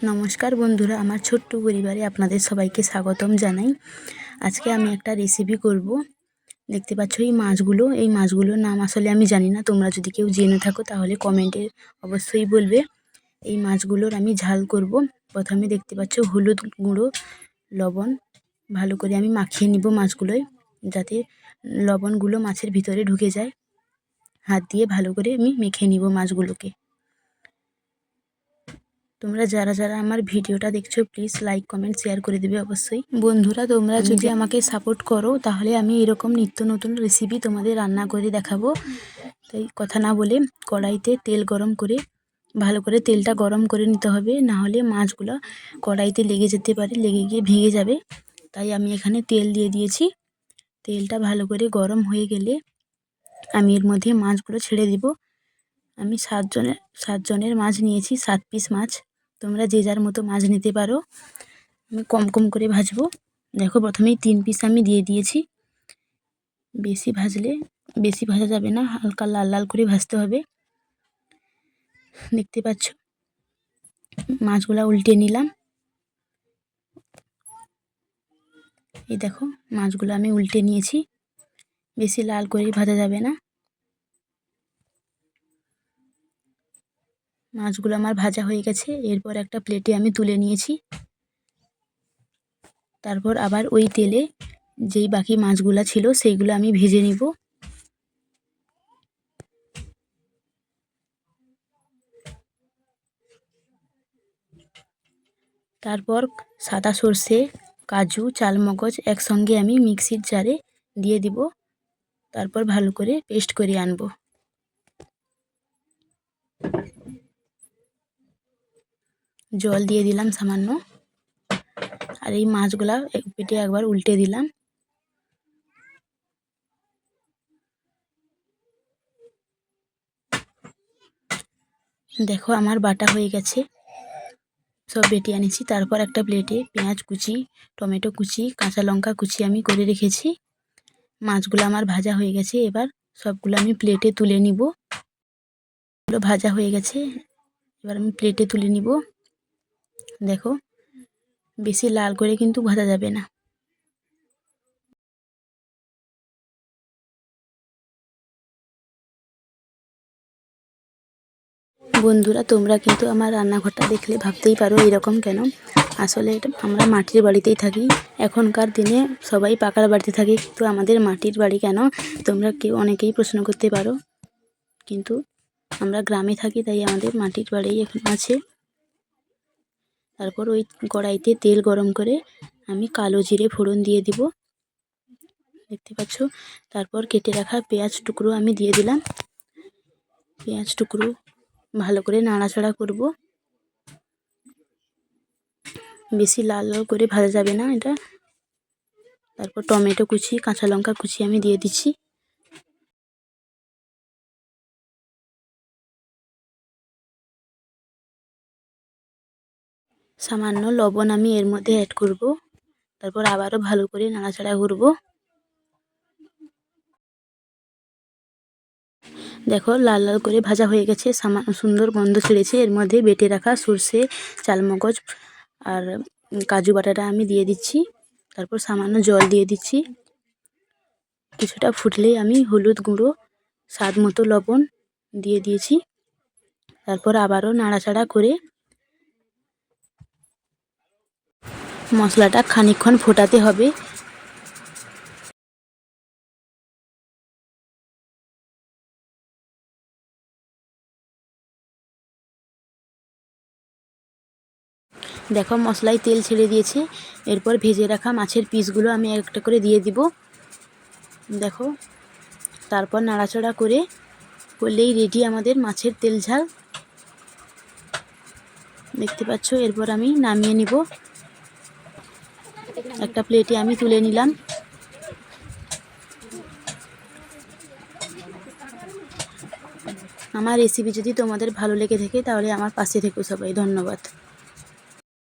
নমস্কার বন্ধুরা, আমার ছোট্ট পরিবারে আপনাদের সবাইকে স্বাগতম জানাই। আজকে আমি একটা রেসিপি করব। দেখতে পাচ্ছ এই মাছগুলো, এই মাছগুলোর নাম আসলে আমি জানি না, তোমরা যদি কেউ জেনে থাকো তাহলে কমেন্টে অবশ্যই বলবে। এই মাছগুলোর আমি ঝাল করব। প্রথমে দেখতে পাচ্ছ হলুদ গুঁড়ো, লবণ, ভালো করে আমি মাখিয়ে নিব মাছগুলোয়, যাতে লবণগুলো মাছের ভিতরে ঢুকে যায়। হাত দিয়ে ভালো করে আমি মেখে নিব মাছগুলোকে। তোমরা যারা যারা আমার ভিডিওটা দেখছ প্লিজ লাইক কমেন্ট শেয়ার করে দেবে অবশ্যই। বন্ধুরা তোমরা যদি আমাকে সাপোর্ট করো তাহলে আমি এরকম নিত্য নতুন রেসিপি তোমাদের রান্না করে দেখাবো। তাই কথা না বলে কড়াইতে তেল গরম করে ভালো করে তেলটা গরম করে নিতে হবে না হলে মাছগুলো কড়াইতে লেগে যেতে পারে লেগে গিয়ে ভেঙে যাবে। তাই আমি এখানে তেল দিয়ে দিয়েছি। তেলটা ভালো করে গরম হয়ে গেলে আমি এর মধ্যে মাছগুলো ছেড়ে দিব। আমি সাতজনের সাতজনের মাছ নিয়েছি সাত পিস মাছ। তোমরা যে যার মতো মাছ নিতে পারো। আমি কম কম করে ভাজবো। দেখো প্রথমেই তিন পিস আমি দিয়ে দিয়েছি। বেশি ভাজলে, বেশি ভাজা যাবে না, হালকা লাল লাল করে ভাজতে হবে। দেখতে পাচ্ছ? মাছগুলা উল্টে নিলাম। এই দেখো, মাছগুলো আমি উল্টে নিয়েছি। বেশি লাল করে ভাজা যাবে না। মাছগুলো আমার ভাজা হয়ে গেছে। এরপর একটা প্লেটে আমি তুলে নিয়েছি। তারপর আবার ওই তেলে যেই বাকি মাছগুলো ছিল, সেইগুলো আমি ভেজে নিব। তারপর সাদা সর্ষে, কাজু, চালমগজ একসঙ্গে আমি মিক্সির জারে দিয়ে দিব। তারপর ভালো করে পেস্ট করে আনব। জল দিয়ে দিলাম সামান্য। আর এই মাছগুলা পেটে একবার উল্টে দিলাম। দেখো আমার বাটা হয়ে গেছে। সব বেটে আনেছি। তারপর একটা প্লেটে পেঁয়াজ কুচি, টমেটো কুচি, কাঁচা লঙ্কা কুচি আমি করে রেখেছি। মাছগুলো আমার ভাজা হয়ে গেছে। এবার সবগুলো আমি প্লেটে তুলে নিব। ভাজা হয়ে গেছে। এবার আমি প্লেটে তুলে নিব। দেখো, বেশি লাল করে কিন্তু ভাজা যাবে না। বন্ধুরা, তোমরা কিন্তু আমার রান্নাঘরটা দেখলে ভাবতেই পারো এরকম কেন? আসলে আমরা মাটির বাড়িতেই থাকি। এখনকার দিনে সবাই পাকার বাড়িতে থাকে, কিন্তু আমাদের মাটির বাড়ি কেন? তোমরা কেউ অনেকেই প্রশ্ন করতে পারো। কিন্তু আমরা গ্রামে থাকি, তাই আমাদের মাটির বাড়ি এখন আছে। তারপর ওই কড়াইতে তেল গরম করে আমি কালো জিরে ফোড়ন দিয়ে দিব। দেখতে পাচ্ছ? তারপর কেটে রাখা পেঁয়াজ টুকরো আমি দিয়ে দিলাম। পেঁয়াজ টুকরো ভালো করে নাড়াচাড়া করব। বেশি লাল লাল করে ভাজা যাবে না এটা। তারপর টমেটো কুচি, কাঁচা লঙ্কা কুচি আমি দিয়ে দিচ্ছি। সামান্য লবণ আমি এর মধ্যে অ্যাড করব। তারপর আবারও ভালো করে নাড়াচাড়া করব। দেখো, লাল লাল করে ভাজা হয়ে গেছে সুন্দর গন্ধ ছেড়েছে। এর মধ্যে বেটে রাখা সর্ষে, চালমগজ আর কাজু বাটাটা আমি দিয়ে দিচ্ছি। তারপর সামান্য জল দিয়ে দিচ্ছি। কিছুটা ফুটলেই আমি হলুদ গুঁড়ো, স্বাদ মতো লবণ দিয়ে দিয়েছি। তারপর আবারও নাড়াচাড়া করে মশলাটা খানিকক্ষণ ফোটাতে হবে। দেখো, মশলায় তেল ছেড়ে দিয়েছে। এরপর ভেজে রাখা মাছের পিসগুলো আমি একটা করে দিয়ে দিব। দেখো, তারপর নাড়াচাড়া করে করলেই রেডি আমাদের মাছের তেল ঝাল। দেখতে পাচ্ছ? এরপর আমি নামিয়ে নিব। একটা প্লেটে আমি তুলে নিলাম। আমার রেসিপি যদি তোমাদের ভালো লেগে থাকে, তাহলে আমার পাশে থেকো সবাই। ধন্যবাদ।